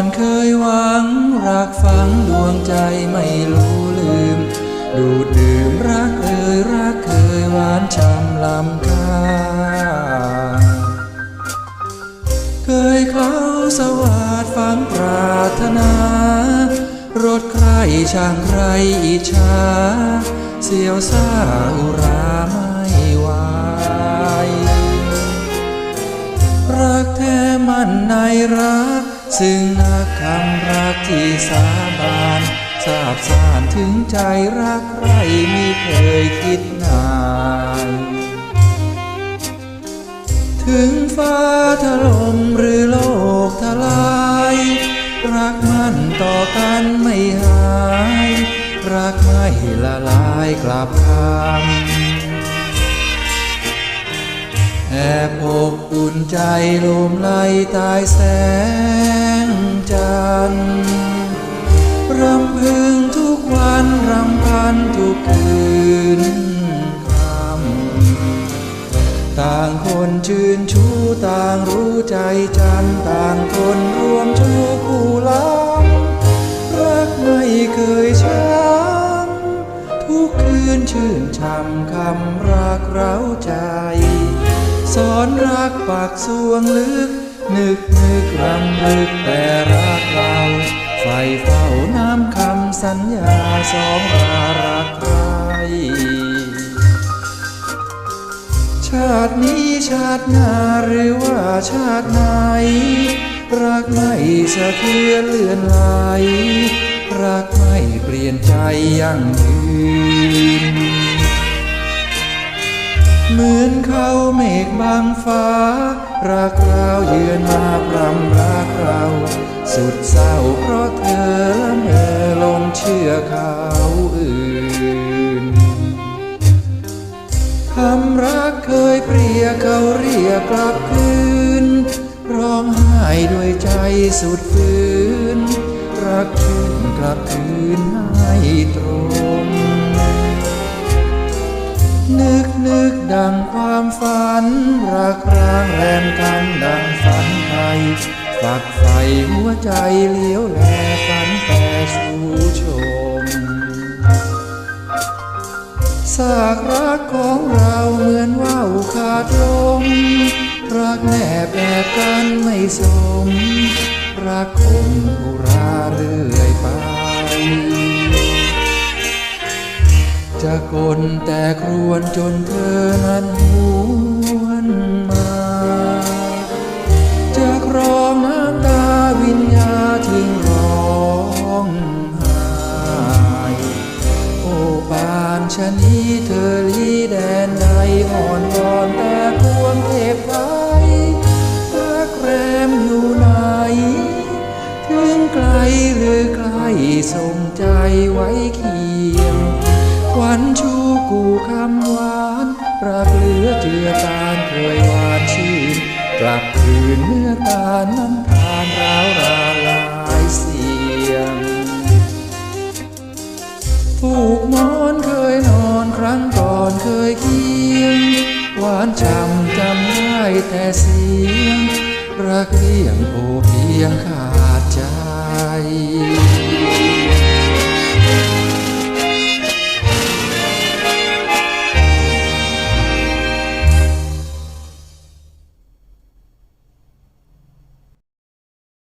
อนเคยหวัง รักฝังดวงใจไม่รู้ลืม ดูดดื่มรักเอ่ยรักเคยหวานช้ำลำคาเคยเขาสวัสดฝังปรารถนารถใครช่างใครอิจฉาเสียวซาอุราไม่ไหวรักแท้มันในรัก ซึ่งนักคำรักที่สาบานทราบสานถึงใจรักใครไม่เคยคิดนาน ถึงฟ้าถล่มหรือโลกทลาย รักมันต่อกันไม่หาย รักไม่ละลายกลับคำ แอบอบอุ่นใจลมไล่ตายแสงจันทร์รำพึงทุกวันรำพันทุกคืนคำต่างคนชื่นชูต่างรู้ใจจันทร์ต่างคนรวมชูคู่ล้ำรักไม่เคยช้ำทุกคืนชื่นช่ำคำรักเราใจ สอนรักปากสวงลึก นึกนึกรำลึกแต่รักเราไฟเฝ้าน้ำคำสัญญาสองรารักใครชาตินี้ชาติหน้าหรือว่าชาติไหน รักไม่สะเทือนเลื่อนไหลรักไม่เปลี่ยนใจยั่งยืน เหมือนเขาเมฆบางฟ้ารักเราเยือนมาพรำรักเราสุดเศร้าเพราะเธอละเมอลงเชื่อเขาอื่นคำรักเคยเปรียเขาเรียกกลับคืน ร้องไห้ด้วยใจสุดฝืน รักคืนกลับคืนให้ตรง นึกนึกดังความฝันรักร้างแรมกำดังฝันไปฝักใฝ่หัวใจเลี้ยวแลฝันแต่สู่ชมสากรักของเราเหมือนว่าวขาดลมรักแนบแอบกันไม่สมรักคงอุราเรื่อยไป จะกลแต่ครวนจนเธอนั้นหวนมา จะครองน้ำตาวิญญาถึงร้องไห้โอ้ปานชะนี้เธอลีแดนใดอ่อนวอนแต่พวงเทพไทยรักแรมอยู่ไหน ถึงไกลหรือไกลส่งใจไว้เคียงค วันชูกูคำหวานรักเหลือเจือตานเคยหวานชื่น กลับคืนเมื่อตาน้ำทานร้าวราลายเสียงผูกมอนเคยนอนครั้งก่อนเคยเคียง หวานจำจำได้แต่เสียงรักเลี้ยงโอเพียงขาดใจ